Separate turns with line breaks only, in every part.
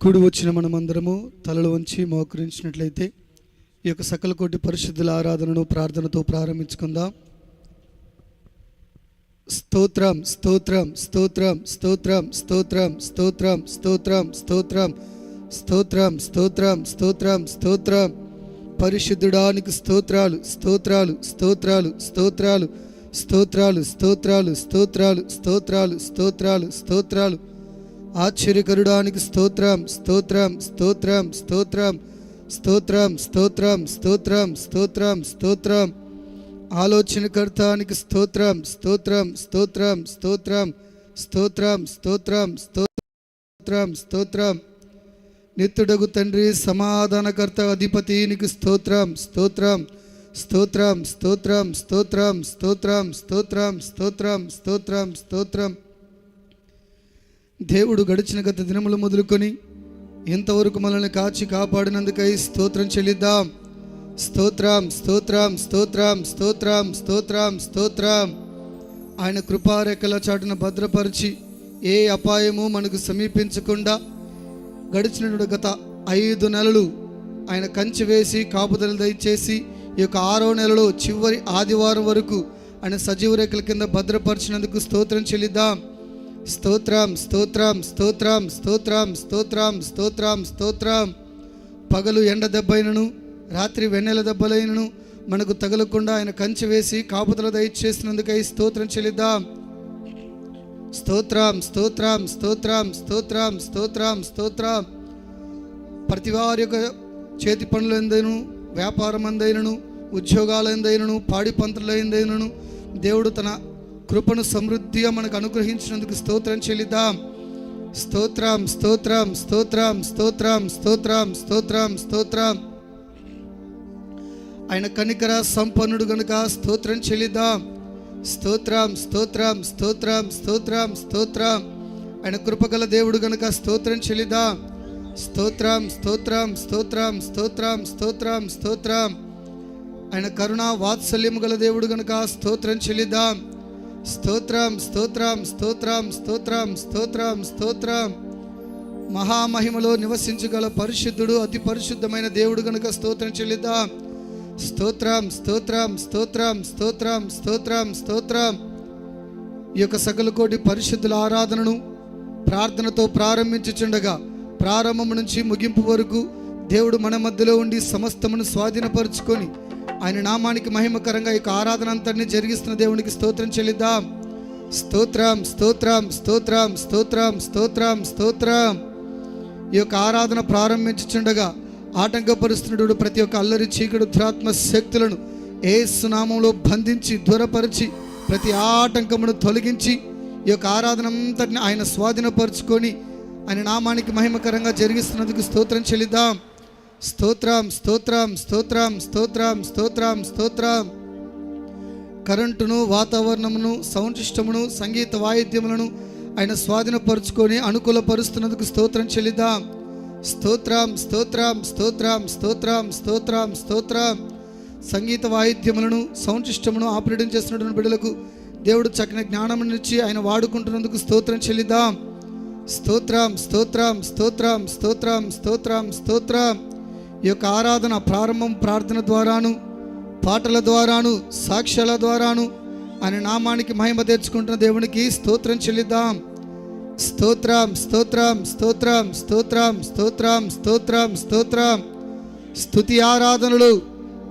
కూడి వచ్చిన మనమందరము తలలు వంచి మోకరించినట్లయితే ఈ యొక్క సకల కోటి పరిశుద్ధుల ఆరాధనను ప్రార్థనతో ప్రారంభించుకుందాం స్తోత్రం స్తోత్రం స్తోత్రం స్తోత్రం స్తోత్రం స్తోత్రం స్తోత్రం స్తోత్రం స్తోత్రం స్తోత్రం స్తోత్రం స్తోత్రం పరిశుద్ధుడానికి స్తోత్రాలు స్తోత్రాలు స్తోత్రాలు స్తోత్రాలు స్తోత్రాలు స్తోత్రాలు స్తోత్రాలు స్తోత్రాలు స్తోత్రాలు స్తోత్రాలు ఆశ్చర్యకరుడానికి స్తోత్రం స్తోత్రం స్తోత్రం స్తోత్రం స్తోత్రం స్తోత్రం స్తోత్రం స్తోత్రం స్తోత్రం ఆలోచనకర్తానికి స్తోత్రం స్తోత్రం స్తోత్రం స్తోత్రం స్తోత్రం స్తోత్రం స్తోత్రం స్తోత్రం నిత్యుడగు తండ్రి సమాధానకర్త అధిపతినికి స్తోత్రం స్తోత్రం స్తోత్రం స్తోత్రం స్తోత్రం స్తోత్రం స్తోత్రం స్తోత్రం స్తోత్రం స్తోత్రం దేవుడు గడిచిన గత దినములు మొదలుకొని ఇంతవరకు మనల్ని కాచి కాపాడినందుకై స్తోత్రం చెల్లిద్దాం. స్తోత్రం స్తోత్రం స్తోత్రం స్తోత్రం స్తోత్రం స్తోత్రం. ఆయన కృపారెక్కల చాటున భద్రపరిచి ఏ అపాయము మనకు సమీపించకుండా గడిచిన గత ఐదు నెలలు ఆయన కంచి వేసి కాపుదలు దయచేసి ఈ యొక్క ఆరో నెలలో చివరి ఆదివారం వరకు ఆయన సజీవ రేఖల కింద భద్రపరిచినందుకు స్తోత్రం చెల్లిద్దాం. స్తోత్రం స్తోత్రం స్తోత్రం స్తోత్రం స్తోత్రం స్తోత్రం స్తోత్రం. పగలు ఎండ దెబ్బైనను రాత్రి వెన్నెల దెబ్బలైనను మనకు తగలకుండా ఆయన కంచి వేసి కాపుదల దయచేసినందుకై స్తోత్రం చెల్లిద్దాం. స్తోత్రం స్తోత్రం స్తోత్రం స్తోత్రం స్తోత్రం స్తోత్రం. ప్రతి వారి యొక్క చేతి పనులందైనను వ్యాపారం అందైనను ఉద్యోగాలందైనను పాడి పంతులైందైనను దేవుడు తన కృపను సమృద్ధిగా మనకు అనుగ్రహించినందుకు స్తోత్రం చెల్లిద్దాం స్తోత్రం స్తోత్రం స్తోత్రం స్తోత్రం స్తోత్రం స్తోత్రం స్తోత్రం ఆయన కనికర సంపన్నుడు గనుక స్తోత్రం చెల్లిద్దాం స్తోత్రం స్తోత్రం స్తోత్రం స్తోత్రం స్తోత్రం ఆయన కృపగల దేవుడు గనుక స్తోత్రం చెల్లిద్దాం స్తోత్రం స్తోత్రం స్తోత్రం స్తోత్రం స్తోత్రం స్తోత్రం ఆయన కరుణ వాత్సల్యము గల దేవుడు గనుక స్తోత్రం చెల్లిద్దాం స్తోత్రం స్తోత్రం స్తోత్రం స్తోత్రం స్తోత్రం స్తోత్రం. మహామహిమలో నివసించగల పరిశుద్ధుడు అతి పరిశుద్ధమైన దేవుడు గనుక స్తోత్రం చెల్లిద్దాం. స్తోత్రం స్తోత్రం స్తోత్రం స్తోత్రం స్తోత్రం స్తోత్రం. ఈ యొక్క సకల కోటి పరిశుద్ధుల ఆరాధనను ప్రార్థనతో ప్రారంభించుచుండగా ప్రారంభం నుంచి ముగింపు వరకు దేవుడు మన మధ్యలో ఉండి సమస్తమును స్వాధీనపరుచుకొని ఆయన నామానికి మహిమకరంగా ఈ యొక్క ఆరాధన అంతటిని జరిగిస్తున్న దేవునికి స్తోత్రం చెల్లిద్దాం. స్తోత్రం స్తోత్రం స్తోత్రం స్తోత్రం స్తోత్రం స్తోత్రం. ఈ యొక్క ఆరాధన ప్రారంభించుచుండగా ఆటంకపరుస్తున్నటువంటి ప్రతి ఒక్క అల్లరి చీకడు దురాత్మ శక్తులను ఏ సునామంలో బంధించి దూరపరిచి ప్రతి ఆటంకమును తొలగించి ఈ యొక్క ఆరాధన అంతటిని ఆయన స్వాధీనపరుచుకొని ఆయన నామానికి మహిమకరంగా జరిగిస్తున్నందుకు స్తోత్రం చెల్లిద్దాం. స్తోత్రం స్తోత్రం స్తోత్రం స్తోత్రం స్తోత్రం స్తోత్రం కరెంటును వాతావరణమును సౌండ్ సిస్టమును సంగీత వాయిద్యములను ఆయన స్వాధీనపరుచుకొని అనుకూలపరుస్తున్నందుకు స్తోత్రం చెల్లిద్దాం స్తోత్రం స్తోత్రం స్తోత్రం స్తోత్రం స్తోత్రం స్తోత్రం సంగీత వాయిద్యములను సౌండ్ సిస్టమును ఆపరేటింగ్ చేస్తున్నటువంటి బిడ్డలకు దేవుడు చక్కని జ్ఞానమునిచ్చి ఆయన వాడుకుంటున్నందుకు స్తోత్రం చెల్లిద్దాం స్తోత్రం స్తోత్రం స్తోత్రం స్తోత్రం స్తోత్రం స్తోత్రం ఈ యొక్క ఆరాధన ప్రారంభం ప్రార్థన ద్వారాను పాటల ద్వారాను సాక్ష్యాల ద్వారాను ఆయన నామానికి మహిమ తెచ్చుకుంటున్న దేవునికి స్తోత్రం చెల్లిద్దాం. స్తోత్రం స్తోత్రం స్తోత్రం స్తోత్రం స్తోత్రం స్తోత్రం స్తోత్రం. స్తుతి ఆరాధనలు.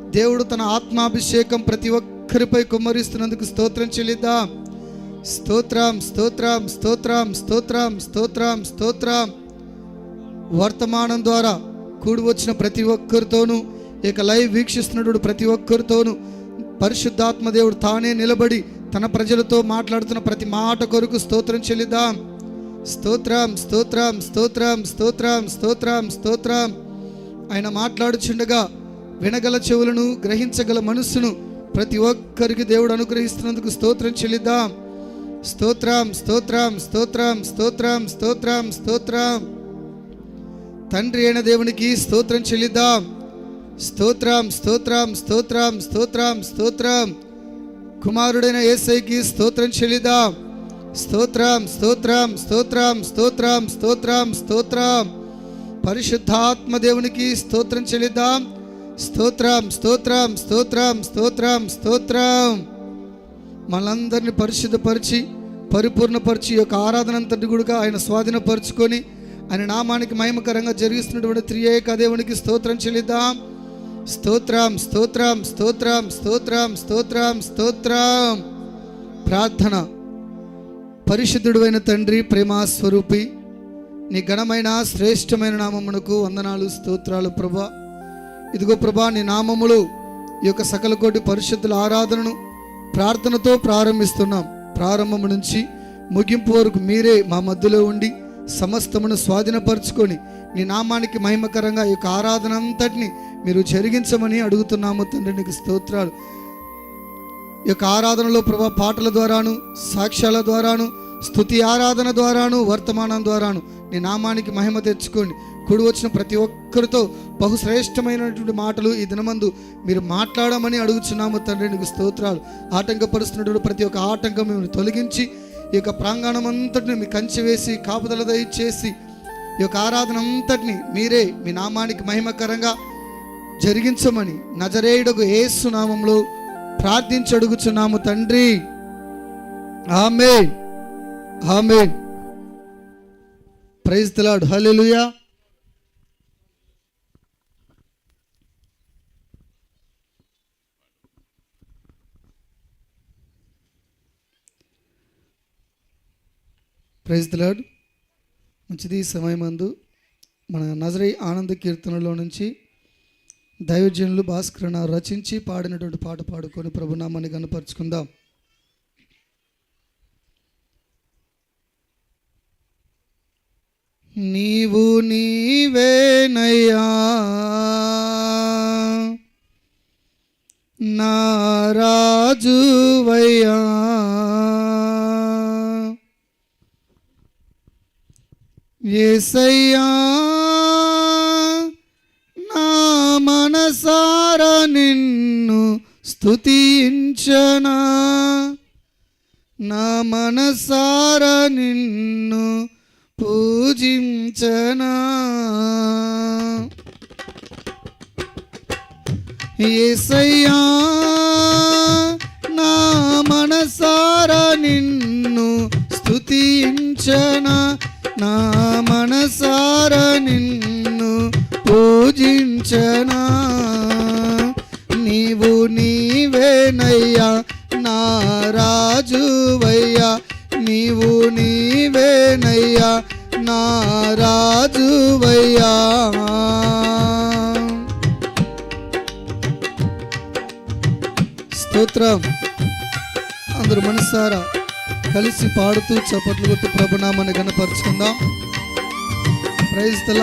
దేవుడు తన ఆత్మాభిషేకం ప్రతి ఒక్కరిపై కుమ్మరిస్తున్నందుకు స్తోత్రం చెల్లిద్దాం. స్తోత్రం స్తోత్రం స్తోత్రం స్తోత్రం స్తోత్రం స్తోత్రం. వర్తమానం ద్వారా కూడి వచ్చిన ప్రతి ఒక్కరితోనూ ఇక లైవ్ వీక్షిస్తున్నటువంటి ప్రతి ఒక్కరితోనూ పరిశుద్ధాత్మ దేవుడు తానే నిలబడి తన ప్రజలతో మాట్లాడుతున్న ప్రతి మాట కొరకు స్తోత్రం చెల్లిద్దాం. స్తోత్రం స్తోత్రం స్తోత్రం స్తోత్రం స్తోత్రం స్తోత్రం. ఆయన మాట్లాడుచుండగా వినగల చెవులను గ్రహించగల మనస్సును ప్రతి ఒక్కరికి దేవుడు అనుగ్రహిస్తున్నందుకు స్తోత్రం చెల్లిద్దాం. స్తోత్రం స్తోత్రం స్తోత్రం స్తోత్రం స్తోత్రం స్తోత్రం. తండ్రి అయిన దేవునికి స్తోత్రం చెల్లిద్దాం స్తోత్రం స్తోత్రం స్తోత్రం స్తోత్రం స్తోత్రం కుమారుడైన యేసైకి స్తోత్రం చెల్లిద్దాం స్తోత్రం స్తోత్రం స్తోత్రం స్తోత్రం స్తోత్రం స్తోత్రం పరిశుద్ధాత్మ దేవునికి స్తోత్రం చెల్లిద్దాం స్తోత్రం స్తోత్రం స్తోత్రం స్తోత్రం స్తోత్రం మనందరిని పరిశుద్ధపరిచి పరిపూర్ణపరిచి యొక్క ఆరాధన అంతటి కూడా ఆయన స్వాధీనపరుచుకొని ఆయన నామానికి మహిమకరంగా జరిగిస్తున్నటువంటి త్రియేక దేవునికి స్తోత్రం చెల్లిద్దాం. స్తోత్రం స్తోత్రం స్తోత్రం స్తోత్రం స్తోత్రం స్తోత్రం. ప్రార్థన. పరిశుద్ధుడైన తండ్రి ప్రేమా స్వరూపి నీ ఘనమైన శ్రేష్టమైన నామమునకు వందనాలు స్తోత్రాలు ప్రభా. ఇదిగో ప్రభా నీ నామములు ఈ యొక్క సకల కోటి పరిశుద్ధుల ఆరాధనను ప్రార్థనతో ప్రారంభిస్తున్నాం. ప్రారంభం నుంచి ముగింపు వరకు మీరే మా మధ్యలో ఉండి సమస్తమును స్వాధీనపరుచుకొని నీ నామానికి మహిమకరంగా ఈ యొక్క ఆరాధన అంతటిని మీరు జరిగించమని అడుగుతున్నాము తండ్రి నీకు స్తోత్రాలు. ఈ యొక్క ఆరాధనలో ప్రభా పాటల ద్వారాను సాక్ష్యాల ద్వారాను స్తుతి ఆరాధన ద్వారాను వర్తమానం ద్వారాను నీ నామానికి మహిమ తెచ్చుకోండి. కుడి వచ్చిన ప్రతి ఒక్కరితో బహుశ్రేష్టమైనటువంటి మాటలు ఈ దినమందు మీరు మాట్లాడమని అడుగుచున్నాము తండ్రి నీకు స్తోత్రాలు. ఆటంకపరుస్తున్నటువంటి ప్రతి ఒక్క ఆటంకం మేము తొలగించి ఈ యొక్క ప్రాంగణం అంతటిని మీ కంచి వేసి కాపుదల దయచేసి ఈ యొక్క ఆరాధన అంతటిని మీరే మీ నామానికి మహిమకరంగా జరిగించమని నజరేయుడకు ఏసు నామంలో ప్రార్థించి అడుగుచున్నాము తండ్రి. ఆమె ఆమె ప్రైజ్ తిలాడు హల్లెలూయా. ప్రైజ్ దిలాడ్ మంచిది సమయమందు మన నజరై ఆనంద కీర్తనలో నుంచి దైవజనులు భాస్కరణ రచించి పాడినటువంటి పాట పాడుకొని ప్రభునామాన్ని కనపరుచుకుందాం నీవు నీవేనయ్యా నారాజువయ్యా రాజువయ్యా ఏసయ్యా నా మనసార నిన్ను స్థుతించనా నా మనసార నిన్ను పూజించనా? ఏసయ్యా నా మనసార నిన్ను స్థుతించనా నా మనసార నిన్ను పూజించనా? నీవు నీవేనయ్యా నా రాజువయ్యా. నీవు నీవేనయ్యా నా రాజువయ్యా. స్తోత్రం. అందరు మనసారా కలిసి పాడుతూ చప్పట్లు కొట్టి ప్రభునామాన్ని కనపరుచుకుందాం ప్రైజ్ ద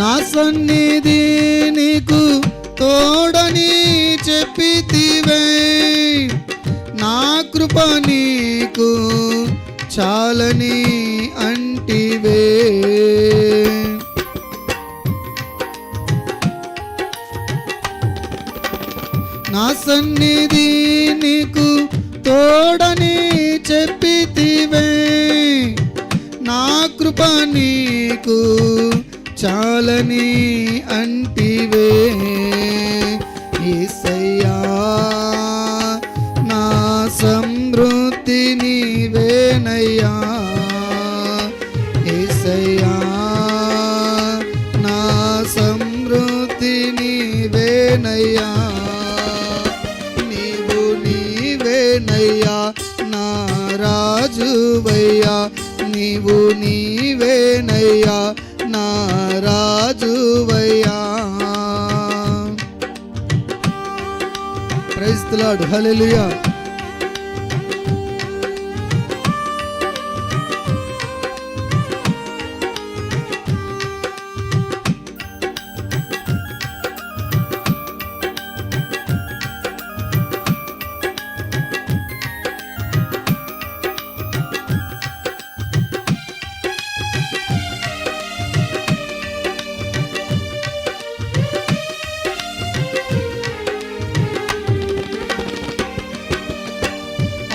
నా సన్నిధి నీకు తోడని చెప్పితివే నా కృప నీకు చాలని అంటివే. నా సన్నిధి నీకు తోడని చెప్పితివే నా కృప నీకు చాలని అంటివే. రాజువయ్యా నీవు నీవేనయ్యా నా రాజువయ్యా. ప్రైజ్ లార్డ్ హల్లెలూయా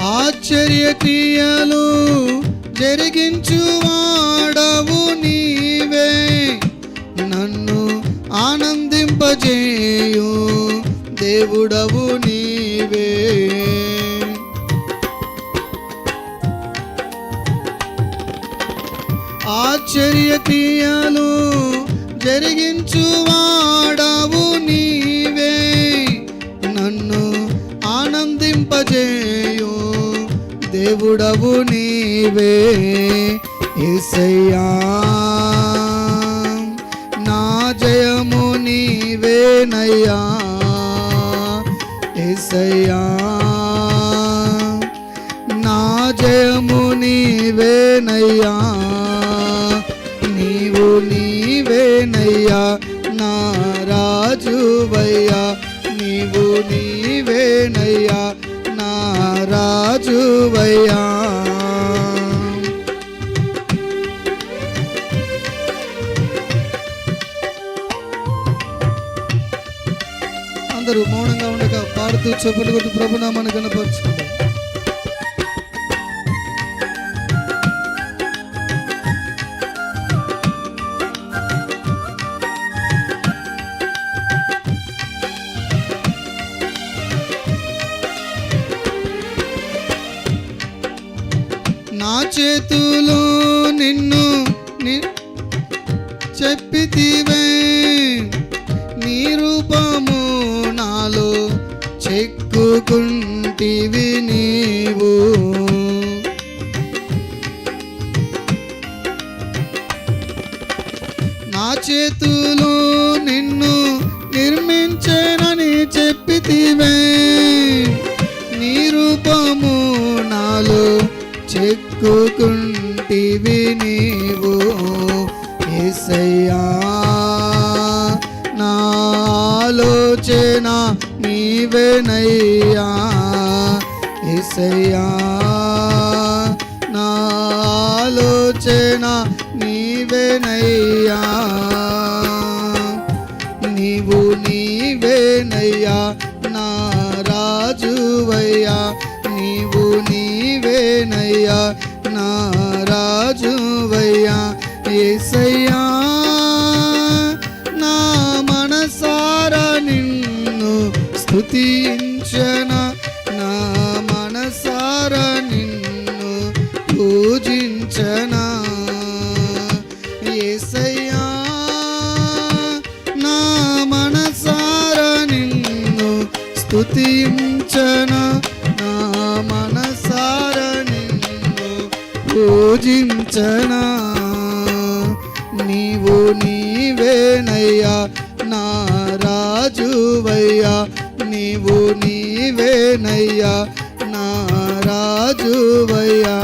ఆశ్చర్య క్రియలు జరిగించు వాడవు నీవే. నన్ను ఆనందింపజేయు దేవుడవు నీవే. ఆశ్చర్య క్రియలు జరిగించు వాడవు నీవే. నన్ను ఆనందింపజే దేవుడవు నీవే ఏసయ్యా. నా జయము నీవేనయ్యా ఏసయ్యా. నా జయము నీవేనయ్యా నీవు నీవేనయ్యా. రాజువయ్యా అందరూ మౌనంగా ఉండగా పాడుతూ చెప్పులు కొట్టి ప్రభునామాన్ని కనపరుచుకుంటారు చేతులో నిన్ను చెప్పితివే. నీ రూపము నాలో చెక్కుకుంటివి నీవు. నా చేతులో నాటివి నీవు ఏసయ్యా. నాలోచన నీవేనయ్యా ఏసయ్యా నాలోచన నీవేనయ్యా నీవు నీవేనయ్యా నా రాజువయ్యా. నీవు నీవేనయ్యా నా రాజువయ్యా ఏసయ్యా నా మనసారా నిన్ను స్థుతించన నా మనసారా నిన్ను పూజించనా? ఏసయ్యా నా మనసారా నిన్ను స్థుతించన పూజించనా నీవు నీవేనయ్యా నా రాజువయ్యా. నీవు నీవేనయ్యా నా రాజువయ్యా.